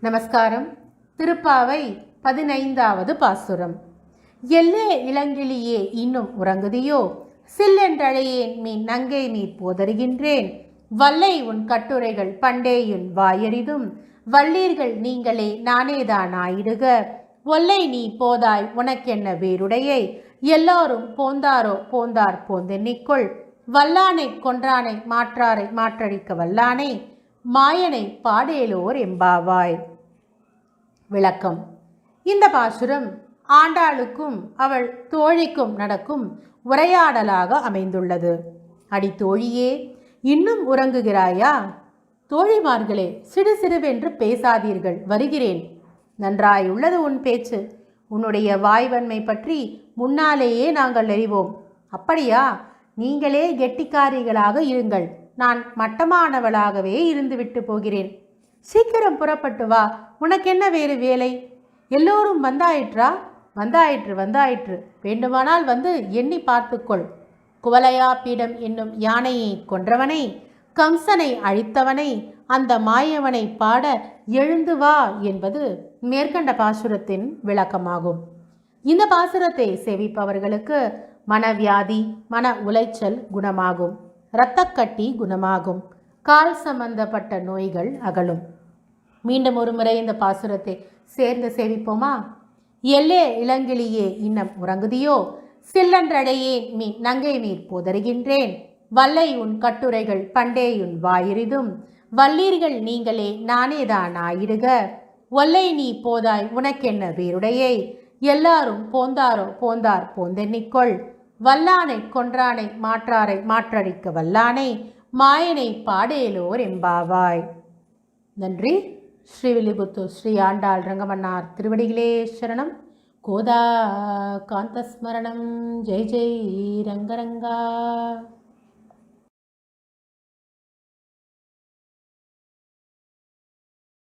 நமஸ்காரம். திருப்பாவை பதினைந்தாவது பாசுரம். எல்லே இளங்கிளியே இன்னும் உறங்குதியோ? சில்லென்றழையேன் மீன் நங்கை நீர் போதருகின்றேன். வல்லை உன் கட்டுரைகள் பண்டேயுன் வாயறிதும். வள்ளீர்கள் நீங்களே நானேதான் ஆயிடுக. ஒல்லை நீ போதாய் உனக்கென்ன வேறுடையை? எல்லாரும் போந்தாரோ போந்தார் போந்தென்னிக்கொள் வல்லானை கொன்றானை மாற்றாரை மாற்றடிக்க வல்லானை. மாயனை பாடேலோர் எம்பாவாய் விளக்கம். இந்த பாசுரம் ஆண்டாளுக்கும் அவள் தோழிக்கும் நடக்கும் உரையாடலாக அமைந்துள்ளது. அடி தோழியே இன்னும் உறங்குகிறாயா? தோழிமார்களே சிறு சிறுவென்று பேசாதீர்கள். வருகிறேன். நன்றாயுள்ளது உன் பேச்சு. உன்னுடைய வாய்வன்மை பற்றி முன்னாலேயே நாங்கள் அறிவோம். அப்படியா? நீங்களே கெட்டிக்காரிகளாக இருங்கள். நான் மட்டமானவளாகவே இருந்துவிட்டு போகிறேன். சீக்கிரம் புறப்பட்டு வா. உனக்கென்ன வேறு வேலை? எல்லோரும் வந்தாயிற்றா? வந்தாயிற்று வந்தாயிற்று. வேண்டுமானால் வந்து எண்ணி பார்த்துக்கொள். குவலையா பீடம் என்னும் யானையை கொன்றவனை கம்சனை அழித்தவனை அந்த மாயவனை பாட எழுந்து வா என்பது மேற்கண்ட பாசுரத்தின் விளக்கமாகும். இந்த பாசுரத்தை சேவிப்பவர்களுக்கு மனவியாதி மன உளைச்சல் குணமாகும். இரத்தக்கட்டி குணமாகும். கால் சம்பந்தப்பட்ட நோய்கள் அகலும். மீண்டும் ஒருமுறை இந்த பாசுரத்தை சேர்ந்து சேவிப்போமா எல்லே இளங்கிளியே இன்னம் உறங்குதியோ? சில்லன்றடையே மீ நங்கை நீர் போதருகின்றேன். வல்லை உன் கட்டுரைகள் பண்டேயுன் வாயிரிதும். வல்லீர்கள் நீங்களே நானேதான் ஆயிடுக. ஒல்லை நீ போதாய் உனக்கென்ன வேருடையை? எல்லாரும் போந்தாரோ போந்தார் போந்தென்னிக்கொள் வல்லானை கொன்றானை மாற்றாரை மாற்றடிக்க வல்லானை மாயனை பாடேலோர் எம்பாவாய் நன்றி. ஸ்ரீவில்லிபுத்தூர் ஸ்ரீ ஆண்டாள் ரங்கமன்னார் திருவடிகளே சரணம். கோதா காந்தஸ்மரணம் ஜெய் ஜெய் ரங்கரங்கா.